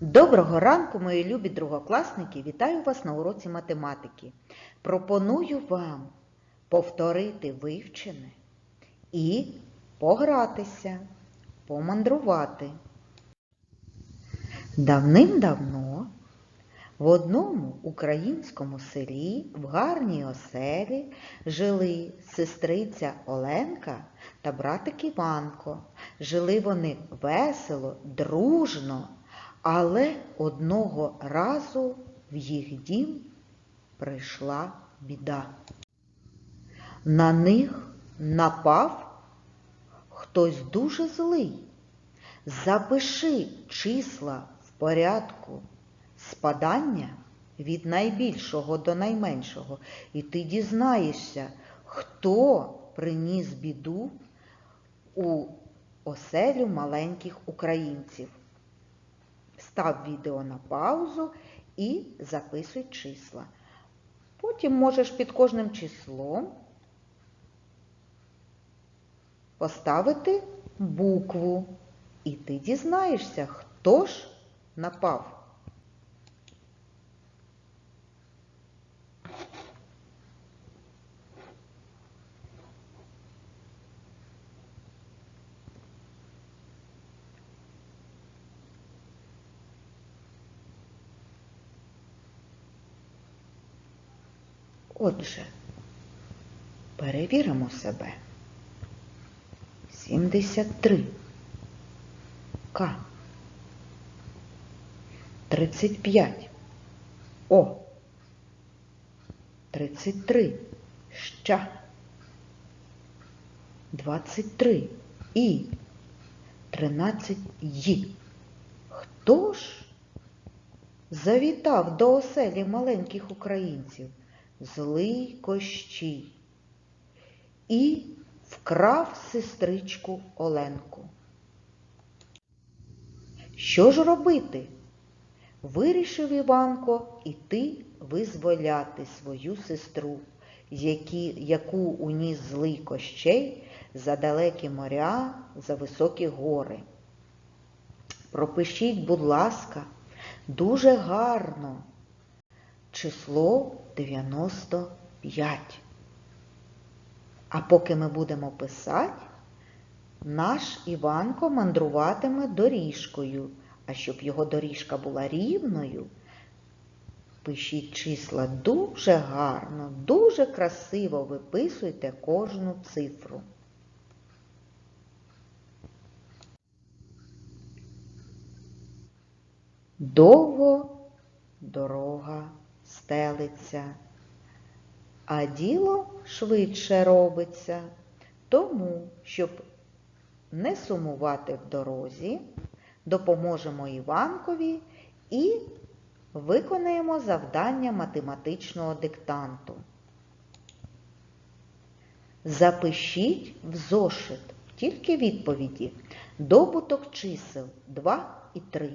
Доброго ранку, мої любі другокласники! Вітаю вас на уроці математики. Пропоную вам повторити вивчене і погратися, помандрувати. Давним-давно в одному українському селі в гарній оселі жили сестриця Оленка та братик Іванко. Жили вони весело, дружно, але одного разу в їх дім прийшла біда. На них напав хтось дуже злий. Запиши числа в порядку спадання від найбільшого до найменшого, і ти дізнаєшся, хто приніс біду у оселю маленьких українців. Став відео на паузу і записуй числа. Потім можеш під кожним числом поставити букву. І ти дізнаєшся, хто ж напав. Отже, перевіримо себе. 73. К. 35. О. 33. Ща. 23. І. 13. Ї. Хто ж завітав до оселі маленьких українців? Злий Кощій. І вкрав сестричку Оленку. Що ж робити? Вирішив Іванко іти визволяти свою сестру, які, яку уніс злий кощей за далекі моря, за високі гори. Пропишіть, будь ласка, дуже гарно число 95. А поки ми будемо писати, наш Іванко мандруватиме доріжкою. А щоб його доріжка була рівною, пишіть числа дуже гарно, дуже красиво виписуйте кожну цифру. Довго дорога стелиться, а діло швидше робиться, тому, щоб не сумувати в дорозі, допоможемо Іванкові і виконаємо завдання математичного диктанту. Запишіть в зошит тільки відповіді. Добуток чисел 2 і 3.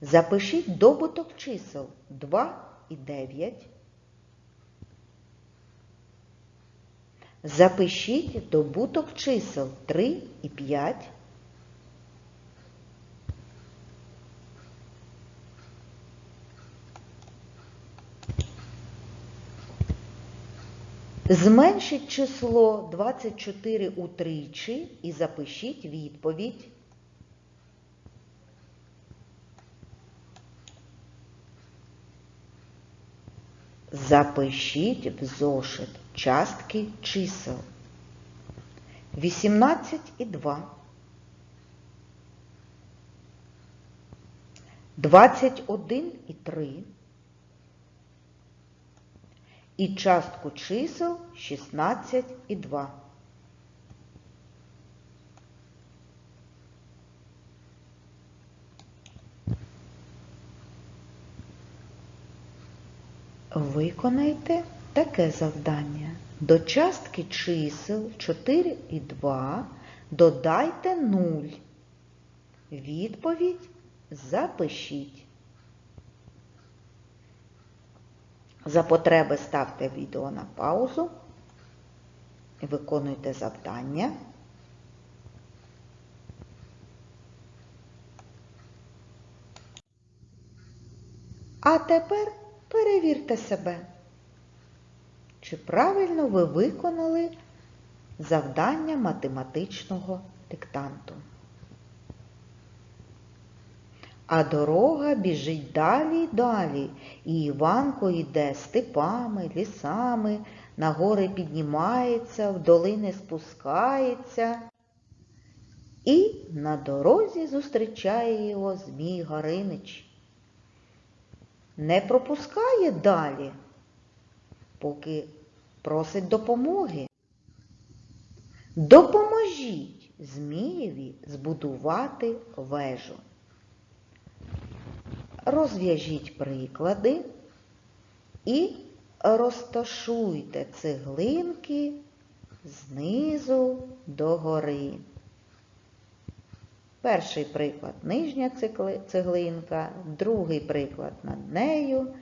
Запишіть добуток чисел 2 і 9. Запишіть добуток чисел 3 і 5. Зменшіть число 24 утричі і запишіть відповідь. Запишіть в зошит частки чисел. 18 і 2. 21 і 3. І частку чисел 16 і 2. Виконайте таке завдання. До частки чисел 4 і 2 додайте 0. Відповідь запишіть. За потреби ставте відео на паузу виконуйте завдання. А тепер перевірте себе. Чи правильно ви виконали завдання математичного диктанту? А дорога біжить далі й далі, і Іванко йде степами, лісами, на гори піднімається, в долини спускається. І на дорозі зустрічає його Змій Горинич. Не пропускає далі, поки просить допомоги. Допоможіть Змієві збудувати вежу. Розв'яжіть приклади і розташуйте цеглинки знизу до гори. Перший приклад нижня цеглинка, другий приклад над нею.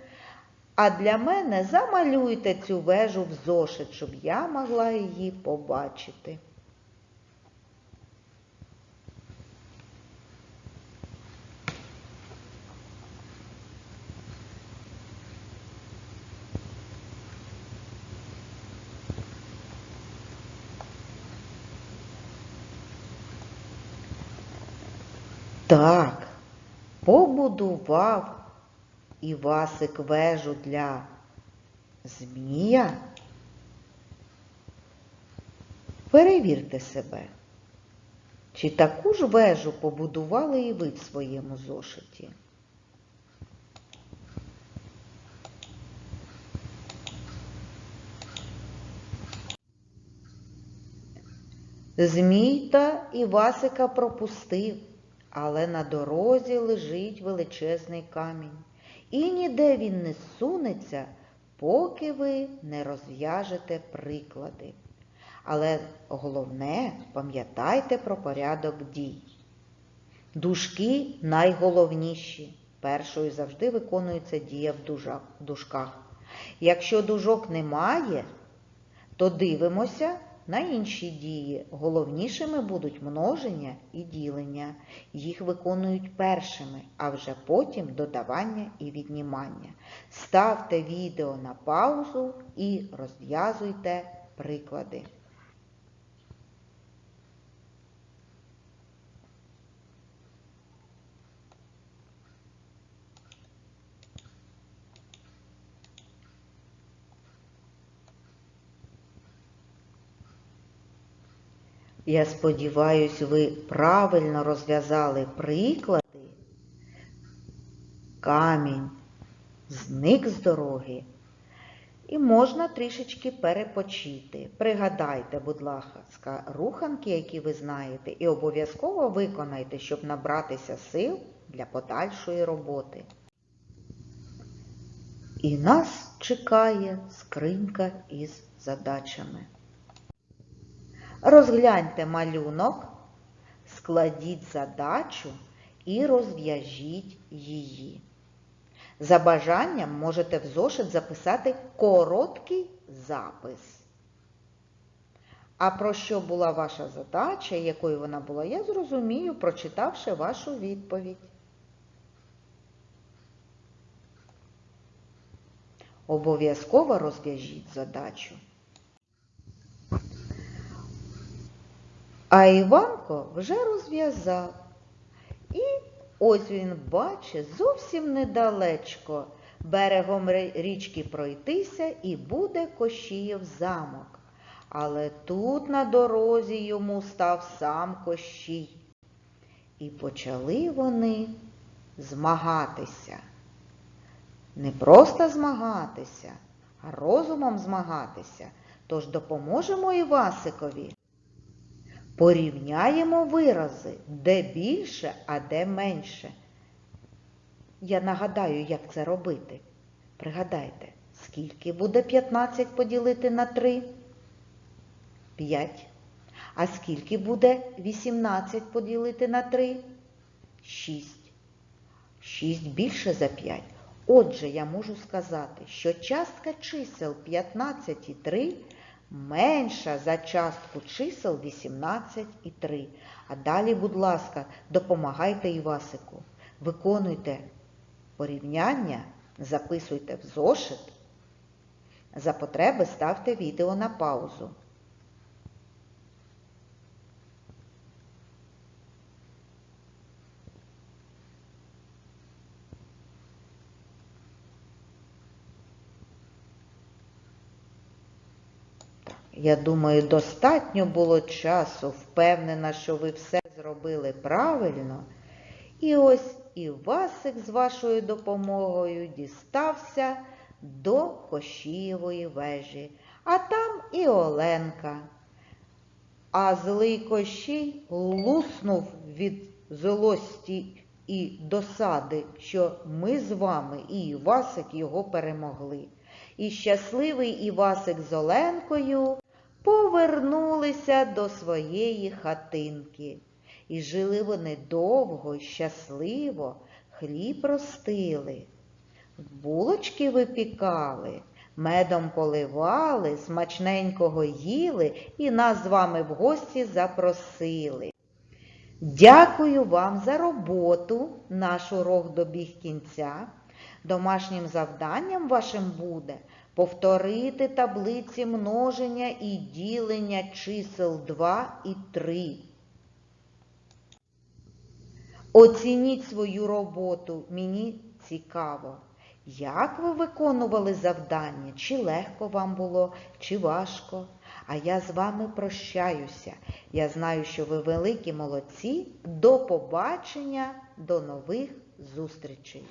А для мене замалюйте цю вежу в зошит, щоб я могла її побачити. Так, побудував Івасик вежу для змія. Перевірте себе, чи таку ж вежу побудували і ви в своєму зошиті. Змій та Івасика пропустив, але на дорозі лежить величезний камінь. І ніде він не сунеться, поки ви не розв'яжете приклади. Але головне, пам'ятайте про порядок дій. Дужки найголовніші. Першою завжди виконується дія в дужках. Якщо дужок немає, то дивимося на інші дії. Головнішими будуть множення і ділення. Їх виконують першими, а вже потім додавання і віднімання. Ставте відео на паузу і розв'язуйте приклади. Я сподіваюся, ви правильно розв'язали приклади. Камінь зник з дороги. І можна трішечки перепочити. Пригадайте, будь ласка, руханки, які ви знаєте, і обов'язково виконайте, щоб набратися сил для подальшої роботи. І нас чекає скринька із задачами. Розгляньте малюнок, складіть задачу і розв'яжіть її. За бажанням можете в зошит записати короткий запис. А про що була ваша задача, якою вона була, я зрозумію, прочитавши вашу відповідь. Обов'язково розв'яжіть задачу. А Іванко вже розв'язав. І ось він бачить зовсім недалечко берегом річки пройтися і буде Кощіїв замок. Але тут на дорозі йому став сам Кощій. І почали вони змагатися. Не просто змагатися, а розумом змагатися. Тож допоможемо Івасикові. Порівняємо вирази, де більше, а де менше. Я нагадаю, як це робити. Пригадайте, скільки буде 15 поділити на 3? 5. А скільки буде 18 поділити на 3? 6. 6 більше за 5. Отже, я можу сказати, що частка чисел 15 і 3 менша за частку чисел 18 і 3. А далі, будь ласка, допомагайте Івасику. Виконуйте порівняння записуйте в зошит. За потреби ставте відео на паузу. Я думаю, достатньо було часу, впевнена, що ви все зробили правильно. І ось і Васик з вашою допомогою дістався до Кощієвої вежі, а там і Оленка. А злий Кощій луснув від злості і досади, що ми з вами і Івасик його перемогли. І щасливий Івасик з Оленкою повернулися до своєї хатинки. І жили вони довго й щасливо, хліб ростили, булочки випікали, медом поливали, смачненького їли і нас з вами в гості запросили. Дякую вам за роботу. Наш урок добіг кінця. Домашнім завданням вашим буде повторити таблиці множення і ділення чисел 2 і 3. Оцініть свою роботу, мені цікаво. Як ви виконували завдання? Чи легко вам було, чи важко? А я з вами прощаюся. Я знаю, що ви великі молодці. До побачення, до нових зустрічей.